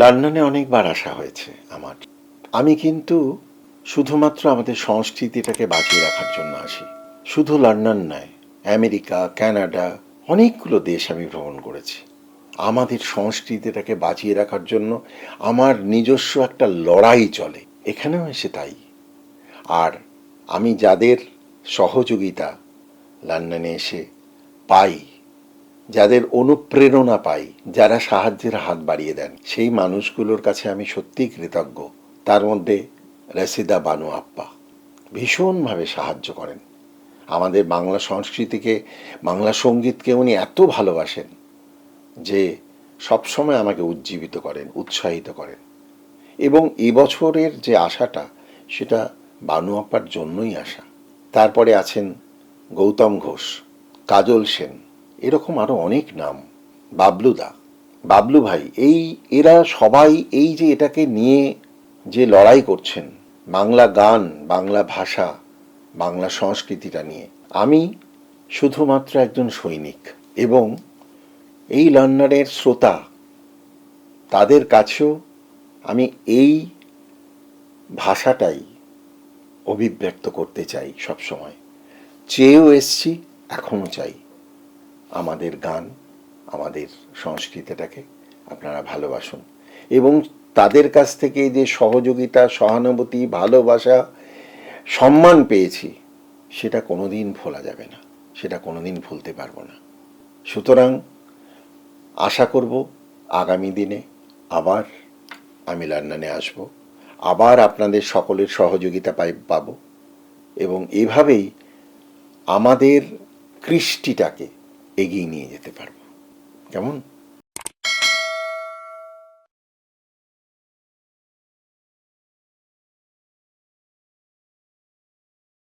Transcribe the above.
লন্ডনে অনেকবার আসা হয়েছে আমার। আমি কিন্তু শুধুমাত্র আমাদের সংস্কৃতিটাকে বাঁচিয়ে রাখার জন্য আসি। শুধু লন্ডন নয়, আমেরিকা, কানাডা, অনেকগুলো দেশ আমি ভ্রমণ করেছি। আমাদের সংস্কৃতিটাকে বাঁচিয়ে রাখার জন্য আমার নিজস্ব একটা লড়াই চলে, এখানেও এসে তাই। আর আমি যাদের সহযোগিতা লন্ডনে এসে পাই যাদের অনুপ্রেরণা পাই, যারা সাহায্যের হাত বাড়িয়ে দেন, সেই মানুষগুলোর কাছে আমি সত্যিই কৃতজ্ঞ। তার মধ্যে রসিদা বানু আপ্পা ভীষণভাবে সাহায্য করেন। আমাদের বাংলা সংস্কৃতিকে, বাংলা সঙ্গীতকে উনি এত ভালোবাসেন যে সবসময় আমাকে উজ্জীবিত করেন, উৎসাহিত করেন। এবং এবছরের যে আশাটা, সেটা বানু আপ্পার জন্যই আসা তারপরে আছেন গৌতম ঘোষ, কাজল সেন এরকম আরও অনেক নাম। বাবলুদা বাবলু ভাই, এই এরা সবাই এই যে এটাকে নিয়ে যে লড়াই করছেন, বাংলা গান, বাংলা ভাষা, বাংলা সংস্কৃতিটা নিয়ে। আমি শুধুমাত্র একজন সৈনিক এবং এই লন্ডনের শ্রোতা, তাদের কাছেও আমি এই ভাষাটাই অভিব্যক্ত করতে চাই সবসময়। চেয়েও এসছি, এখনও চাই। আমাদের গান, আমাদের সংস্কৃতিটাকে আপনারা ভালোবাসুন। এবং তাদের কাছ থেকে যে সহযোগিতা, সহানুভূতি, ভালোবাসা, সম্মান পেয়েছি, সেটা কোনোদিন ভোলা যাবে না। সেটা কোনোদিন ভুলতে পারব না। সুতরাং আশা করব আগামী দিনে আবার আমি লন্ডনে আসব, আবার আপনাদের সকলের সহযোগিতা পাই পাব এবং এভাবেই আমাদের কৃষ্টিটাকে এগিয়ে নিয়ে যেতে পারব। কেমন?